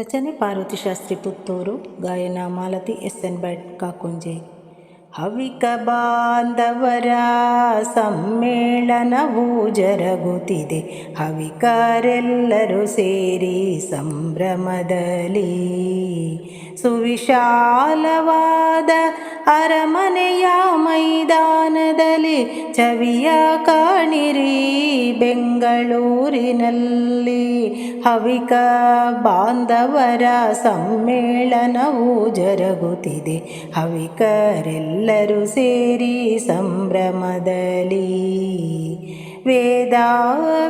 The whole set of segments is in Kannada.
ರಚನೆ ಪಾರ್ವತಿ ಶಾಸ್ತ್ರಿ ಪುತ್ತೂರು, ಗಾಯನ ಮಾಲತಿ ಎಸ್ ಎನ್ ಭಟ್ ಕಾಕುಂಜೆ. ಹವಿಕ ಬಾಂಧವರ ಸಮ್ಮೇಳನವು ಜರಗುತ್ತಿದೆ. ಹವಿಕರೆಲ್ಲರೂ ಸೇರಿ ಸಂಭ್ರಮದಲ್ಲಿ ಸುವಿಶಾಲವಾದ ಅರಮನೆಯ ಮೈದಾನದಲ್ಲಿ ಚವಿಯ ಕಾಣಿರಿ. ಬೆಂಗಳೂರಿನಲ್ಲಿ ಹವಿಕ ಬಾಂಧವರ ಸಮ್ಮೇಳನವು ಜರುಗುತ್ತಿದೆ. ಹವಿಕರೆಲ್ಲರೂ ಸೇರಿ ಸಂಭ್ರಮದಲ್ಲಿ ವೇದ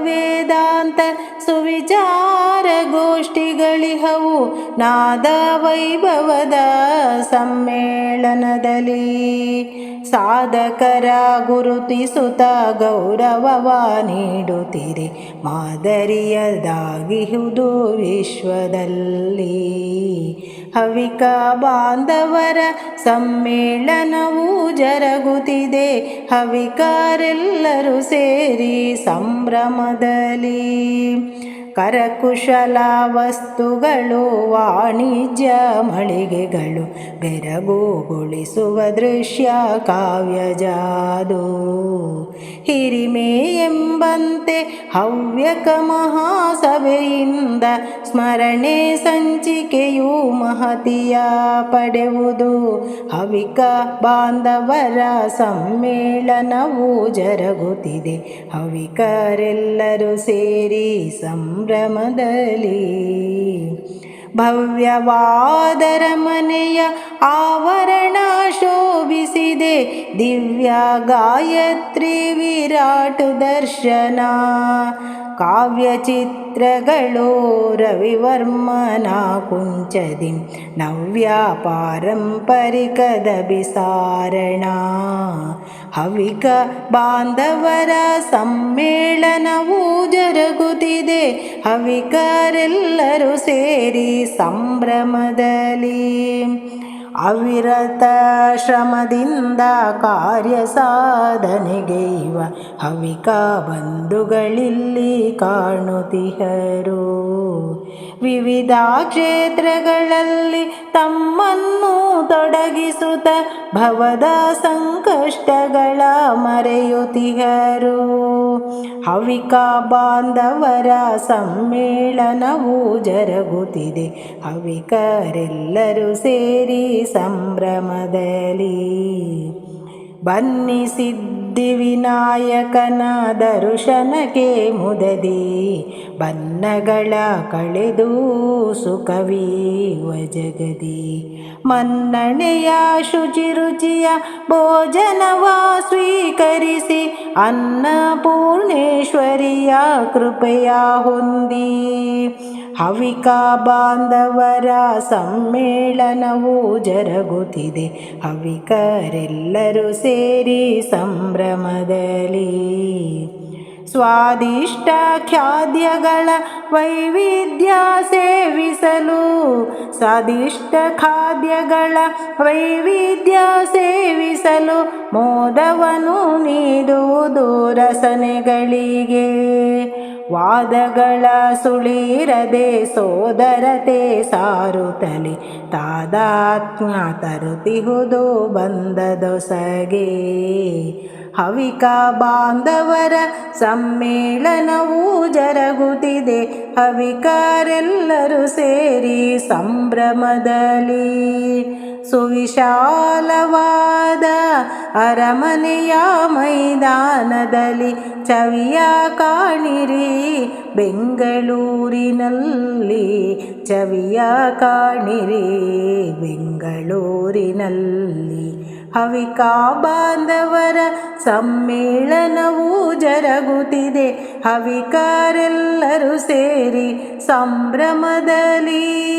ವೇದಾಂತ ಸುವಿಚಾರ ಗೋಷ್ಠಿಗಳಿಹವು. ನಾದ ವೈಭವದ ಸಮ್ಮೇಳನದಲ್ಲಿ ಸಾಧಕರ ಗುರುತಿಸುತ್ತ ಗೌರವವ ನೀಡುತ್ತೀರಿ ಮಾದರಿಯದಾಗಿಹುದು ವಿಶ್ವದಲ್ಲಿ. ಹವಿಕ ಬಾಂಧವರ ಸಮ್ಮೇಳನವು ಜರಗುತ್ತಿದೆ. ಹವಿಕಾರೆಲ್ಲರೂ ಸೇರಿ ಸಂಭ್ರಮದಲ್ಲಿ ಕರಕುಶಲ ವಸ್ತುಗಳು ವಾಣಿಜ್ಯ ಮಳಿಗೆಗಳು ಬೆರಗುಗೊಳಿಸುವ ದೃಶ್ಯ, ಕಾವ್ಯ ಜಾದು. ಹಿರಿಮೆ ಎಂಬಂತೆ ಹವ್ಯಕ ಮಹಾಸಭೆಯಿಂದ ಸ್ಮರಣೆ ಸಂಚಿಕೆಯು ಮಹತಿಯ ಪಡೆವುದು. ಹವಿಕ ಬಾಂಧವರ ಸಮ್ಮೇಳನವು ಜರಗುತ್ತಿದೆ. ಹವಿಕರೆಲ್ಲರೂ ಸೇರಿ ಸಂಭ್ರಮದಲ್ಲಿ ಭವ್ಯವಾದರ ಮನೆಯ ಆವರಣ ಶೋಭಿಸಿದೆ. ದಿವ್ಯ ಗಾಯತ್ರಿ ವಿರಾಟು ದರ್ಶನ. ಕಾವ್ಯಚಿತ್ರಗಳು ರವಿವರ್ಮನ ಕುಂಚದಿ. ನವ್ಯ ಪಾರಂಪರಿಕದ ಬಿಸಾರಣ. ಹವಿಕ ಬಾಂಧವರ ಸಮ್ಮೇಳನವೂ ಜರುಗುತ್ತಿದೆ. ಹವಿಕರೆಲ್ಲರೂ ಸೇರಿ ಸಂಭ್ರಮದಲ್ಲಿ ಅವಿರತ ಶ್ರಮದಿಂದ ಕಾರ್ಯ ಸಾಧನೆಗೆ ಇವ ಹವಿಕ ಬಂಧುಗಳಿಲ್ಲಿ ಕಾಣುತ್ತಿಹರು ವಿವಿಧ ಕ್ಷೇತ್ರಗಳಲ್ಲಿ ತಮ್ಮನ್ನು ತೊಡಗಿಸುತ್ತ ಭವದ ಸಂಕಷ್ಟಗಳ ಮರೆಯುತ್ತಿಹರು ಹವಿಕಾ ಬಾಂಧವರ ಸಮ್ಮೇಳನವು ಜರಗುತ್ತಿದೆ. ಹವಿಕರೆಲ್ಲರೂ ಸೇರಿ ಸಂಭ್ರಮದಲ್ಲಿ ಬನ್ನಿ ಸಿದ್ಧಿವಿನಾಯಕನ ದರ್ಶನಕ್ಕೆ ಮುದದಿ. ಬನ್ನಗಳ ಕಳೆದು ಸುಖವೀವ ಜಗದಿ ಮನ್ನಣೆಯ ಶುಚಿರುಚಿಯ ಭೋಜನವ ಸ್ವೀಕರಿಸಿ ಅನ್ನಪೂರ್ಣೇಶ್ವರಿಯ ಕೃಪೆಯ ಹೊಂದಿ. ಹವಿಕ ಬಾಂಧವರ ಸಮ್ಮೇಳನವು ಜರಗುತ್ತಿದೆ. ಹವಿಕರೆಲ್ಲರೂ ಸೇರಿ ಸಂಭ್ರಮದಲ್ಲಿ ಸ್ವಾದಿಷ್ಟ ಖಾದ್ಯಗಳ ವೈವಿಧ್ಯ ಸೇವಿಸಲು ಸ್ವಾದಿಷ್ಟ ಖಾದ್ಯಗಳ ವೈವಿಧ್ಯ ಸೇವಿಸಲು ಮೋದವನು ನೀಡುವುದು ರಸನೆಗಳಿಗೆ. ವಾದಗಳ ಸುಳಿರದೆ ಸೋದರತೆ ಸಾರುತ್ತಲಿ ತಾದಾತ್ಮ್ಯ ತರುತಿಹುದು ಬಂದದೊಸಗೆ ಹವಿಕ ಬಾಂಧವರ ಸಮ್ಮೇಳನವು ಜರಗುತ್ತಿದೆ ಹವಿಕರೆಲ್ಲರೂ ಸೇರಿ ಸಂಭ್ರಮದಲ್ಲಿ ಸುವಿಶಾಲವಾದ ಅರಮನೆಯ ಮೈದಾನದಲ್ಲಿ ಚವಿಯ ಕಾಣಿರಿ. ಬೆಂಗಳೂರಿನಲ್ಲಿ ಚವಿಯ ಕಾಣಿರಿ. ಬೆಂಗಳೂರಿನಲ್ಲಿ ಹವಿಕಾ ಬಾಂಧವರ ಸಮ್ಮೇಳನವು ಜರಗುತ್ತಿದೆ. ಹವಿಕಾರೆಲ್ಲರೂ ಸೇರಿ ಸಂಭ್ರಮದಲ್ಲಿ